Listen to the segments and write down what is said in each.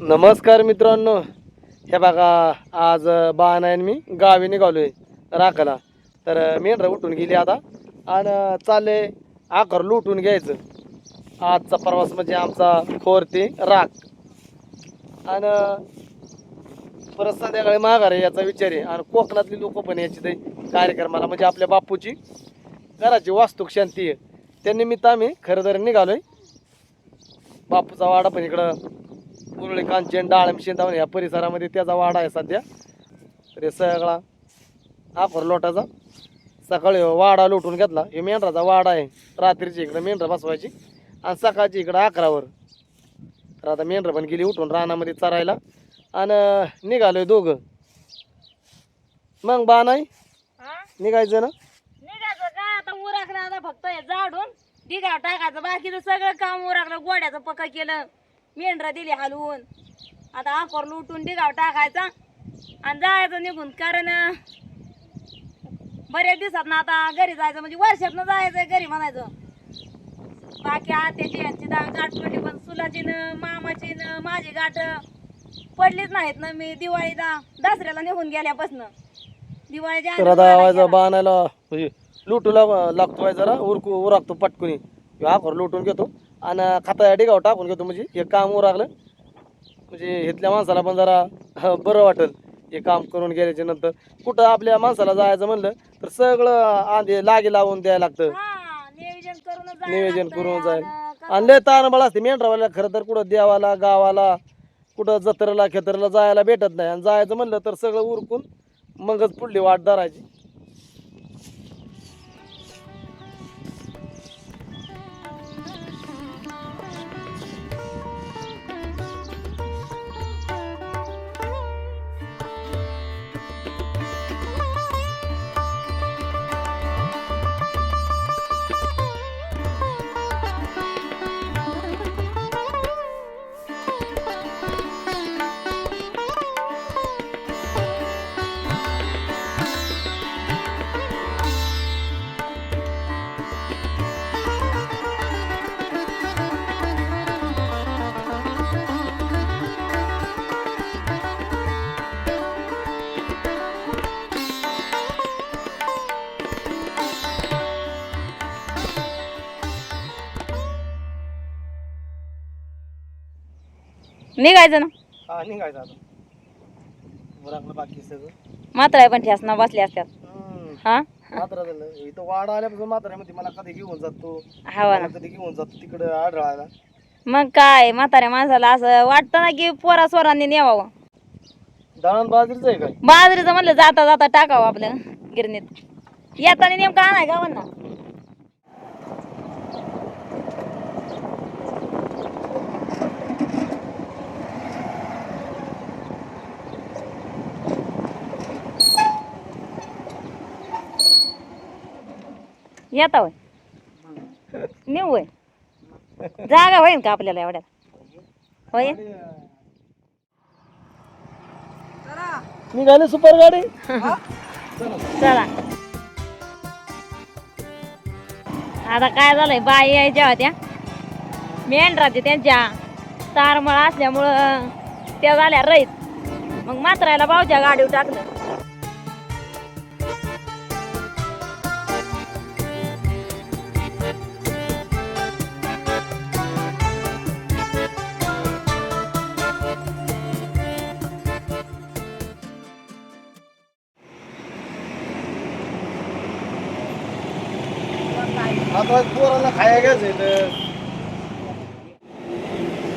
नमस्कार मित्रांनो. हे बघा आज बाण आहे मी गावी निघालो आहे राखाला तर मेंढरं उठून गेली आता. आणि चालले आखर लुटून घ्यायचं. आजचा प्रवास म्हणजे आमचा खोर ते राख. आणि परत संध्याकाळी माघार आहे याचा विचार आहे. आणि कोकणातली लोक पण याची ते कार्यक्रमाला म्हणजे आपल्या बापूची घराची वास्तुक शांती आहे. त्यानिमित्त आम्ही खरेदारी निघालो आहे बापूचा वाडा पण इकडं उरळी कांचन डाळम शेंदावण या परिसरामध्ये त्याचा वाडा आहे सध्या. तर हे सगळा आखर लोटाचा सकाळी वाडा लुटून घेतला. हे मेंढराचा वाडा आहे. रात्रीची इकडं मेंढरं बसवायची आणि सकाळची इकडं अकरावर. तर आता मेंढरं पण गेली उठून रानामध्ये चरायला. आणि निघालोय दोघं. मग बा नाही? निघायचं ना? निघायचं काय? आता उराकलं आता फक्त हे झाडून. दिघा टाकायचं. बाकीचं सगळं काम उराकलं. गोड्याचं पक्क केलं. मेंढरा दिली हलवून आता आकोर लुटून दिगाव टाकायचा आणि जायचं निघून. कारण बऱ्याच दिवसात ना आता घरी जायचं म्हणजे वर्षातनं जायचं घरी म्हणायचं. बाकी आत्याची यांची गाठ पडली पण सुलाची न मामाची न माझी गाठ पडलीच नाहीत ना मी दिवाळीला. दसऱ्याला निघून गेल्यापासून. दिवाळीच्या तर आता. बाणायला म्हणजे लुटूला लागतो जरा उरकू उराकतो पटकुनी. आखर लुटून घेतो. आणि खाता डिगाव टाकून घेतो म्हणजे हे काम उराकलं म्हणजे इथल्या माणसाला पण जरा बरं वाटेल. हे काम करून गेल्याच्यानंतर. कुठं आपल्या माणसाला जायचं म्हणलं तर सगळं आधी लागे लावून द्यायला लागतं. हा, नियोजन करून जाईल आणि आणि लय ताणबळ असते. मेंढरावाला खरं तर कुठं देवाला गावाला कुठं जत्रेला खेतरला जायला भेटत नाही. आणि जायचं म्हणलं तर सगळं उरकून मगच पुढली वाट धरायची. निघायचं ना. हा निघायचं आता. उरकलं बाकी सगळं. मात्र पण ठेसना बसले असतात हम्म. हा? मात्र झालं. इथं वाडा आल्यापासून मात्र मला कधी घेऊन जातो. हवा ना. मला कधी घेऊन जातो तिकडं आढळायला. मग काय म्हाताऱ्या माणसाला असं वाटतं ना की पोरा स्वरांनी दळण बाजरीच आहे काय? बाजरीचं म्हणलं जाता जाता टाकावं आपलं गिरणीत. येताना नेमकं आणाय गावांना. येता होय. नेऊ होय. जागा होईन का आपल्याला एवढ्यात? होय निघाली सुपर गाडी? चला. आता काय झालंय? बाई यायच्या होत्या मेंढराचे त्यांच्या. तारमळ असल्यामुळं त्या झाल्या रईत. मग मात्रायला भाऊच्या गाडीवर टाकलं.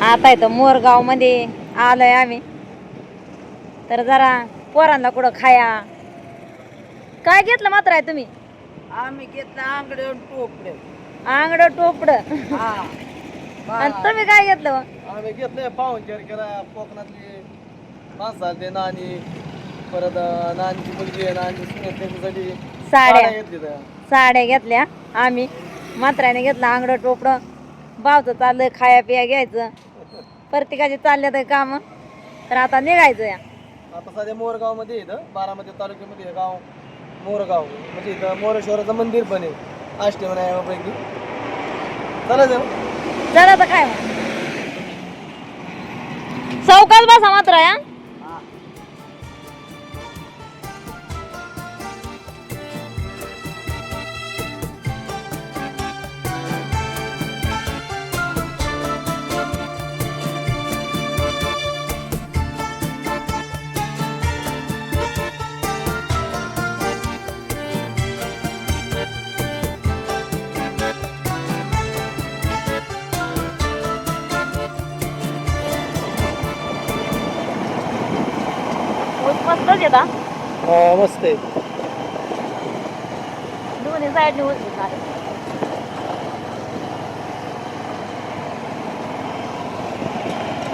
आता इथं मोरगावमध्ये आलोय आम्ही. तर जरा पोरांना कुठं खाया? काय घेतलं मात्र आहे तुम्ही? आम्ही घेतलं आंगडे टोपडे. आंगड टोपड. हा आणि तुम्ही काय घेतलं? आम्ही घेतलंय पाहुणचार केला कोकणातली माणसं आली नानी परत नानीची मुलगी आहे नानी सुनेत साड्या. घेतली साड्या घेतल्या आम्ही. मात्राने घेतलं आंगड टोपड. भावचं चाललंय खाया पिया घ्यायचं. प्रत्येकाचे चालले तर काम. तर आता निघायचं या. आता सध्या मोरगावमध्ये इथं. बारामती तालुक्यामध्ये हे गाव. मोरगाव. म्हणजे इथं मोरेश्वराचं मंदिर पण आहे. अष्टविनायकापैकी चला जाऊ. चला तर काय? चौकात बसा मात्र या हा मस्त आहे. दोन्ही साईडने आले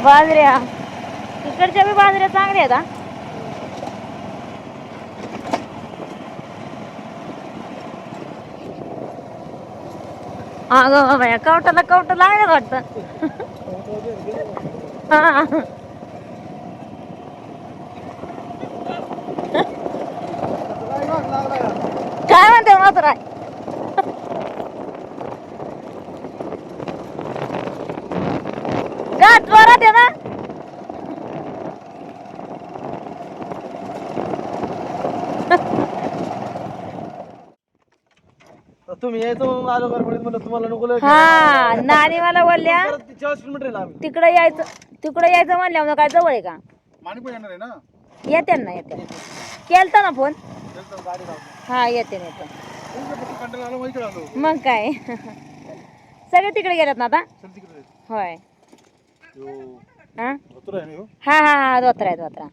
बाजऱ्या. इकडच्या बी बाजऱ्या चांगल्या आहेत हा. अगं बाबा या कवटाला कवट लागलं वाटतं. हा. मात्र गाठ जोरात आहे ना. तुम्ही यायचं म्हणून आलो गडबडीत म्हणलं तुम्हाला नको लय- हा नानी मला बोलल्या. परत ती चाळीस किलोमीटर आहे आम्ही तिकडे यायचं तिकडे यायचं म्हणल्यावर काय जवळ आहे का? माणिक पण येणार आहे ना? येते ना येते. केलता ना फोन? चल गाडी लावतो हा येते ना येते. मग काय? सगळे तिकडे गेलेत ना आता? होय. हा? धोतर हा हा हा दोत्रा आहे जामा.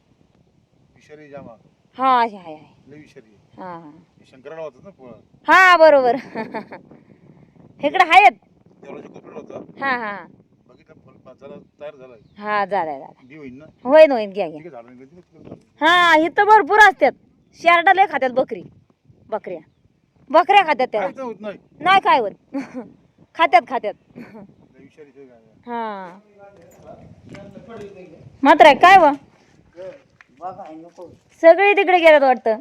हा आहे आहे. हा हा. बरोबर. इकडे आहेत. हा हा. हा झालंय झालं दी होईन ना? होईन घ्या घ्या. हा इथं भरपूर असतात. शेरडा लय खात्यात बकरी. बकऱ्या. बकऱ्या खात्यात त्या. होत नाही. नाही काय होत खात्यात खात्यात. लय विषारी ते काय हा. मात्र काय व? बघाय नको सगळे तिकडे गेल्यात वाटतं.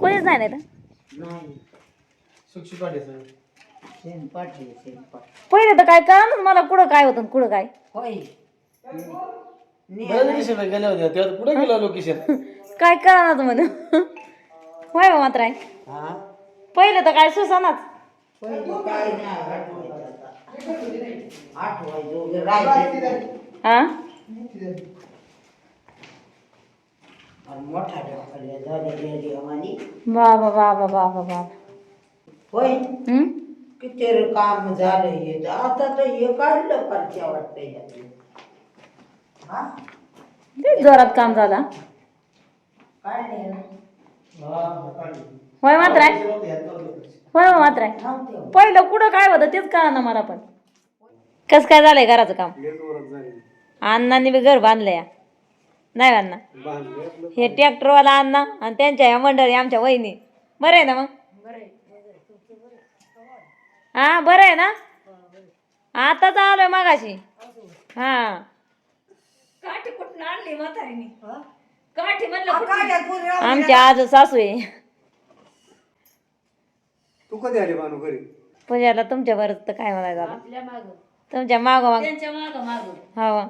कोणीच नाही आहे, शेणपाट. पहिले तर काय कळा मला कुठं काय होतं आणि कुठं काय. होय बऱ्याच लोकेशनला गेल्या होत्या तेव्हा कुठे गेला लोकेशन? काय कळा म्हणून. होय हो मात्र आहे हा? पहिलं तर काय सुसानाच. पहिले काय नाही आठवायचं आता. आठवायचं वगैरे राहायचं हा? आणि मोठा ढोकल्या झालेल्या देवानी बाबा बाबा बाबा बाबा. होय? किती रे काम झालं हे तर. आता तर हे काढलं परच्या वाटतंय यातलं. हा? लय जोरात काम झाला काढले. ना होय मात्र आहे. होय हो मात्र आहे. पहिलं कुठं काय होतं तेच कळा ना मला पण. कस काय झालंय घराचं काम? अण्णांनी बी घर बांधलंय नाही अण्णा हे ट्रॅक्टरवाला अण्णा आणि त्यांच्या ह्या मंडळी आमच्या वहिनी. बरं आहे ना मग? हा बरं आहे ना? आताच आलोय मागाशी. हा. काठी कुठून आणली म्हातारीने? काठी म्हणलं आमच्या आज सासू आहे. तू कधी आली बानू घरी? पूजाला तुमच्या बरंच तर काय म्हणायचं आता? तुमच्या माग माग. त्यांच्या माग माग. हा.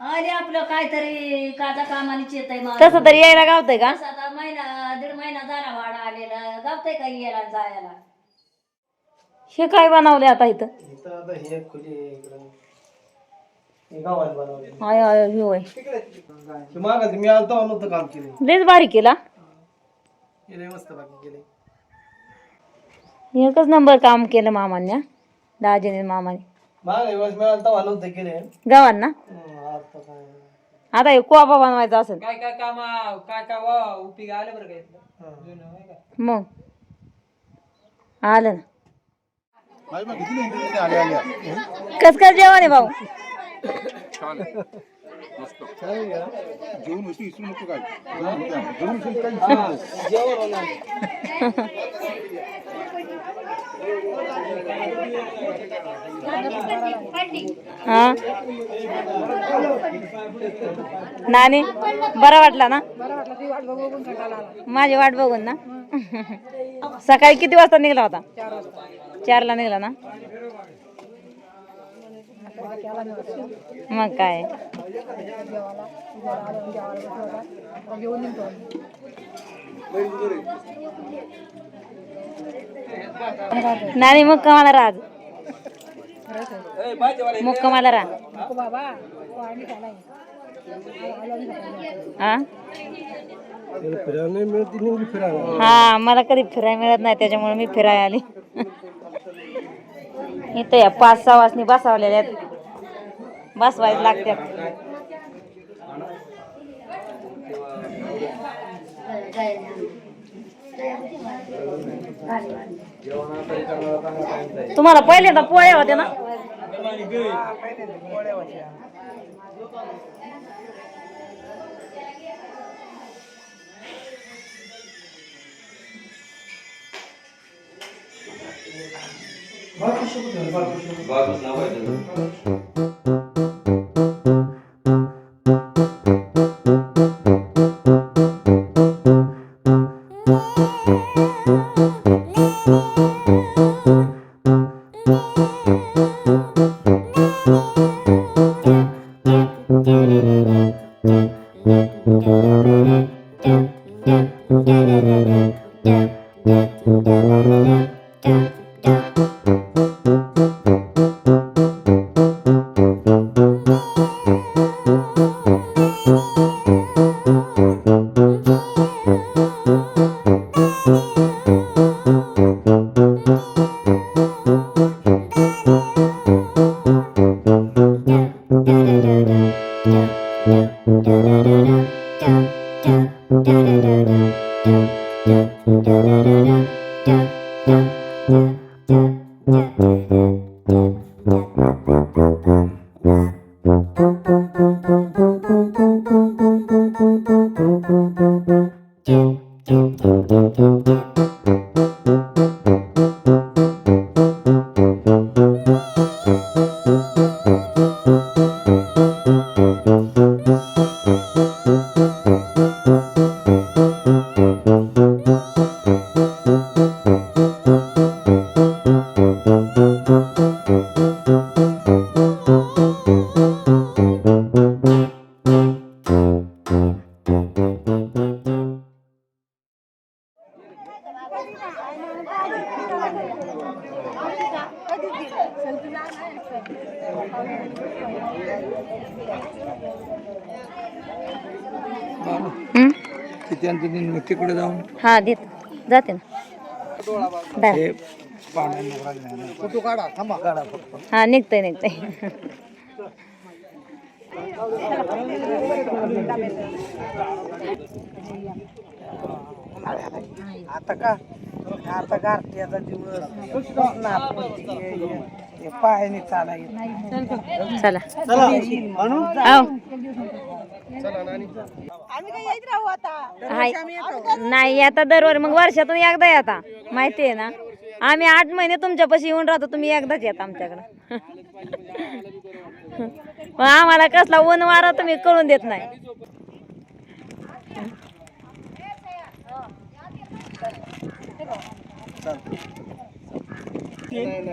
अरे आपलं काहीतरी काचा कामाने येत आहे तसं तरी यायला गावतंय का? आता महिना दीड महिना झाला वाडा आलेला. गावतंय का यायला आणि जायला? हे काय बनवले आता इथं? इथं आता ही एक खोली आहे इकडं. हे गावात बनवली आय आय होय. मागायचं मी आलतो नव्हतं काम केलं. लयच भारी केला. केलंय मस्त बाकी केले एकच नंबर काम केलं मामांनी दाजीने मामाने. गावांना? आता हे कोबा बनवायचा असेल. काय काय काम काय काय वा आलं बरं काय जुनं होय का? मग? आलं ना. कस काय जेवण आहे भाऊ? जेवण वस्तू विसरू नको काय? जेवण. हा? नानी बरं वाटला ना? माझी वाट बघून ना? सकाळी किती वाजता निघला होता? चारला निघला ना? मग काय? नाही मुक्कामाला राज. मुक्कामाला राहा हा? हा मला कधी फिरायला मिळत नाही त्याच्यामुळे मी फिरायला आली. इथं या पाच सहा वाजनी बसावलेल्या आहेत. बसवायला लागतात तुम्हाला पहिल्यांदा पोळ्या होत्या ना? हम्म? हा देत जाते ना. बर. फोटो काढा थांबा. काढा फक्त. हा निघतंय निघतंय. आता का? आता गारठ्याचा दिवस. पायाने चला. नाही आता दरवर मग वर्षातून एकदा येता. माहिती आहे ना? आम्ही आठ महिने तुमच्यापाशी येऊन राहतो तुम्ही एकदाच येता आमच्याकडं. मग आम्हाला कसला ऊन वारा तुम्ही कळून देत नाही.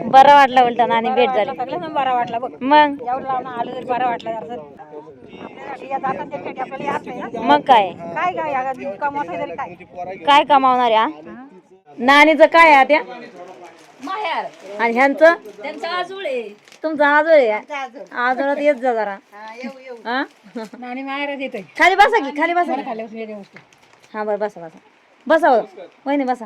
बरं वाटलं उलटा आणि भेट झाली. बरा वाटला बघ मग? एवढं लावून आलं तरी बरा वाटला या ना. मग काय? काय काय या तरी काय? काय कमावणार हा? नानीचं काय आहे त्या माहेर. आणि ह्यांचं? त्यांचा आजोळ आहे. तुमचं आजोळ आहे आजोळात येत जा जरा. हा? माहेरात खाली बसा की खाली बसा. हा बरं बसा बसा. बसा. वहिनी बसा.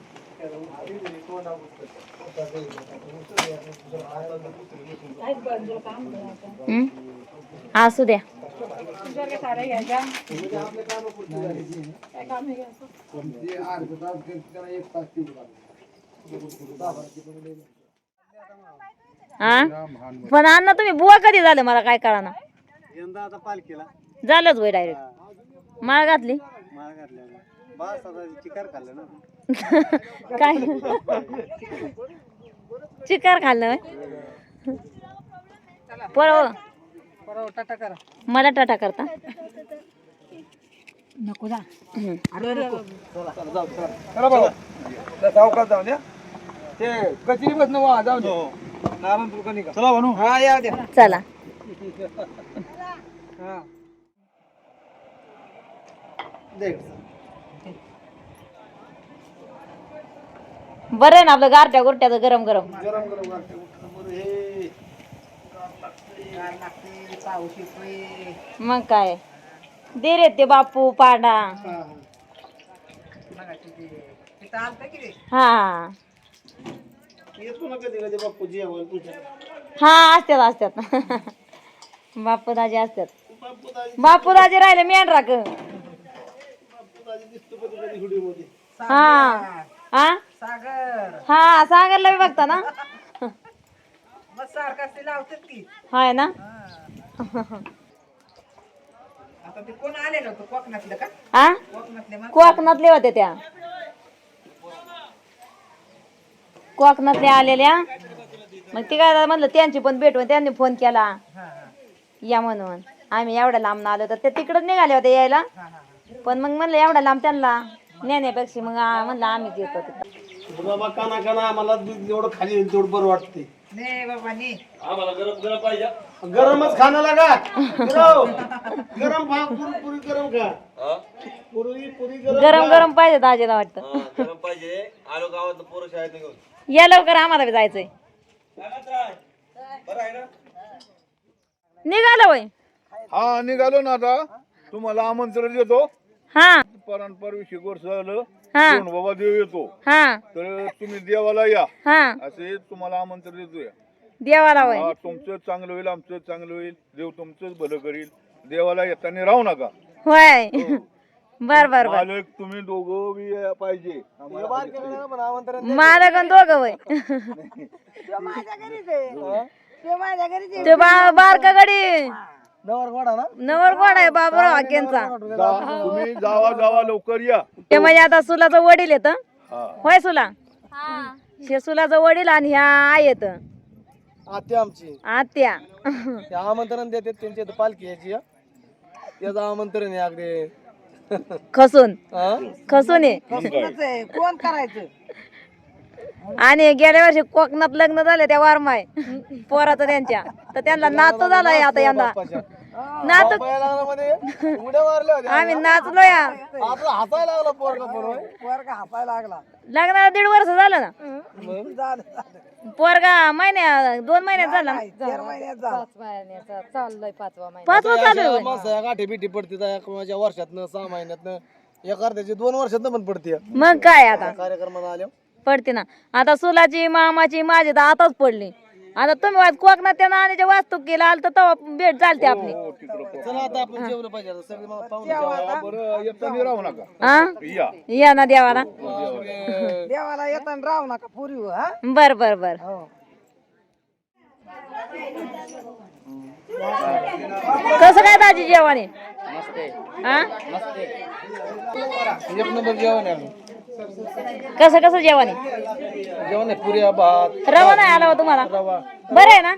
असू द्या हा पण अण्णा तुम्ही बुवा कधी झालं? मला काय कळा ना झालंच वय डायरेक्ट माळ घातली? माळ आता चिकार खाल्लं ना. काय? चिकार खाल्लं टाटा करा मला टाटा करता. नको जा. हम्म. चला भाऊ सावकाश जाऊन द्या ते कचरी बस वा जाऊ दे. नारायण चला बनू. हा या द्या चला. हा. बरं आहे ना आपलं गारट्या गुरट्याचं गरम गरम. गरम गरम घालते उठा बरं हे पाऊस येतोय. मग काय? दे रे ते बापू पाडा. तिथं आलतं की रे? हा. येतो ना कधी कधी बाप्पू जेवण तुझ्या. हा असतात असतात बापू दाजी असतात बापू दाजी राहिले मेंढरा क हा. हा सागर. हा सागरला बी बघता ना? मग सारखा ते लावतात की हाय ना? आता ते कोण आलेलं होतं? कोकणातलं का? हा कोकणातले मग कोकणातले होते त्या. कोकणातले आलेल्या. मग ते काय म्हणलं त्यांची पण भेट होऊन त्यांनी फोन केला. या म्हणून. आम्ही एवढ्या लांब आलो तर ते तिकडच निघाले होते यायला. पण मग म्हणलं एवढ्या लांब त्यांना नेण्यापेक्षा मग आ- म्हणलं आम्हीच येतो तिकडे. बाबा काना काना आम्हाला दूध जेवढं खाली होईल तेवढं बरं वाटते ने बाबा ने. गरमच खाणं लागा. गरम गरम भाग पुरी पुरी गरम खा. पुरी पुरी गरम गरम गरम पाहिजे दाजीला वाटतं. गरम पाहिजे. आलो गावात पोरं शाळेत या लवकर आम्हाला बी जायचंय. निघालं वय हा निघालो ना आता. तुम्हाला आमंत्रण देतो. हा. परंपरा वर्ष झालं हा. दोन बाबा देव येतो. हा. तर तुम्ही देवाला या. हा. असे तुम्हाला आमंत्रण देतोय. देवाला वय हा तुमचं चांगलं होईल आमचं चांगलं होईल. देव तुमचंच भलं करील. देवाला येताना राहू नका. होय. बर बर बर. मालक तुम्ही दोघं बी या पाहिजे. आम्हाला आमंत्रण मला पण दोघं वय ते माझ्या घरी ते बारका गडी. नवर गोडा ना? नवर कोण आहे बाबूराव हाकेंचा जा- तुम्ही जावा जावा लवकर या. ते म्हणजे आता सुलाचं वडील येत? हा. होय सुला? हे. सुलाचं वडील आणि ह्या आई येत. आत्या आमची. आत्या. ते आमंत्रण देते त्यांची इथं पालखी यायची हा. त्याचं आमंत्रण आहे अगदी. खसून. हा? खसून आहे. कोण करायचं? आणि गेल्या वर्षी कोकणात लग्न झाले त्या वारमाय पोराचं त्यांच्या. तर त्यांना नातू झालाय आता बाप्पाच्या. नातू आम्ही नाचलो या लग्नाला दीड वर्ष झालं ना? पोरगा महिन्या दोन महिन्यात झाला महिन्यात झालं. पाचवा चालू आहे. होय. गाठी बिठी पडते वर्षातनं सहा महिन्यातनं एका अर्ध्याची दोन वर्षातनं पण पडते मग काय आता? कार्यक्रमाला आल्या पडते ना. आता सुलाची मामाची माझी तर आताच पडली. आता तुम्ही वाच कोकणात त्या नाण्याच्या वास्तूक केला आलं तर तेव्हा भेट चालते आपली. हो तिकडं चला आता आपण जेवलं पाहिजे आता. सगळे मला पाहुणे जेवायला. बरं येताना राहू नका. हा या. या ना देवाला. देवाला. येताना राहू नका पुरी हा? बर बर बर. हो. कसं काय दाजी जेवण आहे? हा एक नंबर जेवण आहे. कसं कसं जेवण आहे? जेवण आहे पुऱ्या भात रवा नाही आला हो तुम्हाला? रवा. बरं आहे ना?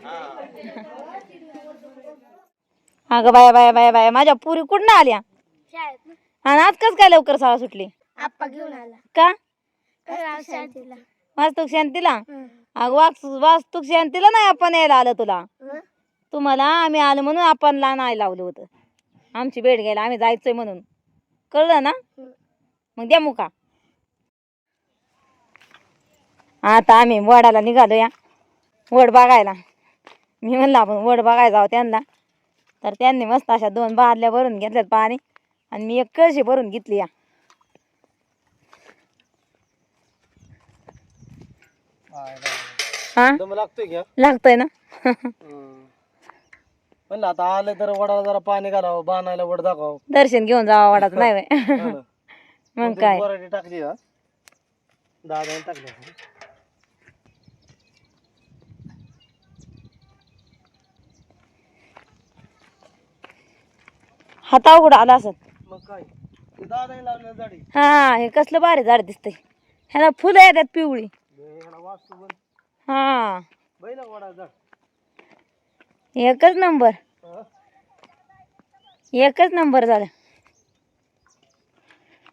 अगं बाया बाया बाया बाया माझ्या पुरी कुठं आल्या? आणि आज कस काय लवकर शाळा सुटली? आप्पा घेऊन आला. का? शांतीला वास्तुक शांतीला अगं वास वास्तुक शांतीला नाही आपण यायला आलं तुला. तुम्हाला आम्ही आलो म्हणून आपण लहान आई लावलं होतं. आमची भेट घ्यायला आम्ही जायचंय म्हणून. कळलं ना? मग द्या मुका. आता आम्ही वडाला निघालो या. वड बघायला. मी म्हणलं आपण वड बघायला जाऊ त्यांना. तर त्यांनी मस्त अशा दोन बादल्या भरून घेतल्यात पाणी. आणि मी एक कळशी भरून घेतली या. हा? दम लागतोय घ्या लागतंय ना? म्हणलं आता आलं तर वडाला जरा पाणी घालावं बाणायला वड दाखवावं. दर्शन घेऊन जावा वडाचं नाही व्हय. मग काय? टाकली दादाने टाकली हातावर कुठं आला असत मग काय? ते दादा लावलेलं झाडी. हा हे कसलं भारी झाड दिसतंय. ह्याला फुलं येतात पिवळी. ह्याला हा. बैल वाडा झाड. एकच नंबर. हा. एकच नंबर झालं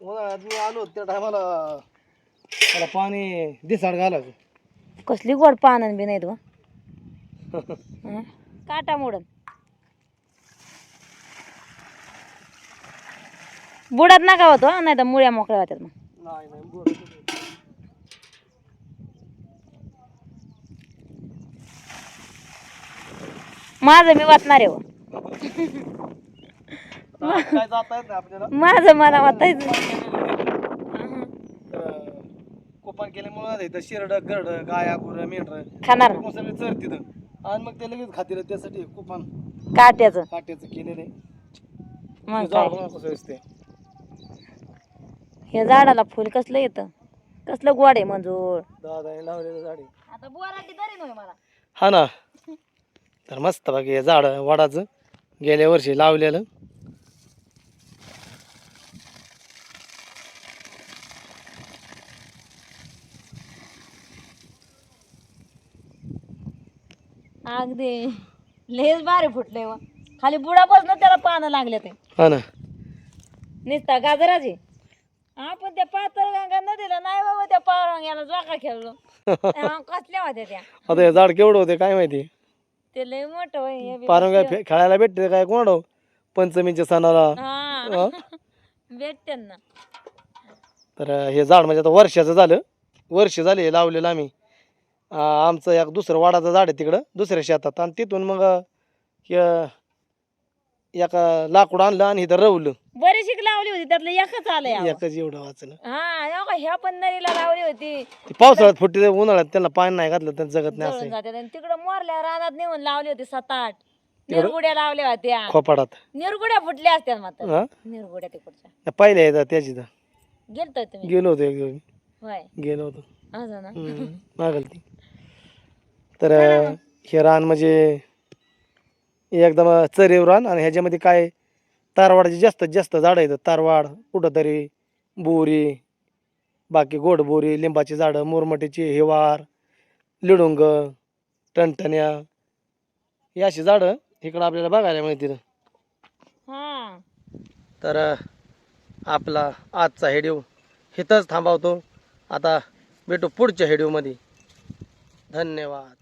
उन्हाळ्यात मी आलो त्या टायमाला. त्याला पाणी दिसाड घालायचं. कसली गोड पानन बी नाहीत हं? काटा मोडन. बुडात नका होतो नाही तर मुळ्या मोकळ्या होत्यात मग. नाही नाही माझं मी वाचणार आहे हो. माझं मला वाचायचं कुपन केल्यामुळे इथं शिरड गरड गाया गुरं मेंढर. खाणार. सगळे चर तिथं आणि मग ते लगेच खातील त्यासाठी कुपन काट्याचं. काट्याचं केलेलं आहे. मग ते काय झाड बघा कसं दिसते हे झाडाला फुल कसलं येतं? कसलं गोड आहे मंजूर दादा लावलेलं झाडे आता नव्हे मला. हा ना. तर मस्त बाकी हे झाड वडाचं. गेल्या वर्षी लावलेलं. अगदी. लेस भारी फुटले व. खाली बुडापासून त्याला पानं लागले ते. हा ना. निसता गाजराची. आपण त्या पातळ गंगा नदीला नाही बाबा त्या पावरंग्याला जोका खेळलो. तेव्हा कसल्या होत्या त्या? आता हे झाड केवढं होते काय माहिती? ते लय मोठं होय हे बी पारंगा खेळायला भेटते काय कोण पंचमीच्या सणाला. हा. हा? भेटते ना. तर हे झाड म्हणजे आता वर्षाचं झालं. वर्ष झाले हे लावलेलं आम्ही. आ, आमचं एक दुसरं वाडाचं झाड आहे तिकडं दुसऱ्या शेतात. आणि तिथून मग हे एका लाकूड आणलं आणि इथं रवलं. बरीचशी लावली होती त्यातलं एकच आलंय एकच एवढं वाचलं. हा का ह्या पण नदीला लावली होती. ते पावसाळ्यात फुटते उन्हाळ्यात त्यांना पाणी नाही घातलं तर जगत नाही जळून असं. जाते. आणि तिकडं मोरल्या रानात नेऊन लावली होती सात आठ निरगुड्या लावल्या होत्या. खोपाडात. निरगुड्या फुटल्या असत्या मात्र. हा? निरगुड्या तिकडच्या. पहिल्या येतात त्याची तर. तुम्ही? गेलो होतो एक दिवस. होय. गेलो होतो. असं ना? हम्म, मागल ती तर हे रान म्हणजे एकदम चरीव रान आणि ह्याच्यामध्ये काय तारवाडाची जास्त जास्त झाडं आहेत. तारवाड कुठंतरी बोरी बाकी गोड बोरी लिंबाची झाडं मुरमटीची हिवार लिडुंग टणटण्या. ही अशी झाडं इकडं आपल्याला बघायला मिळतील. तर आपला आजचा हेडिओ हिथंच थांबवतो. आता भेटू पुढच्या हेडिओमध्ये. धन्यवाद.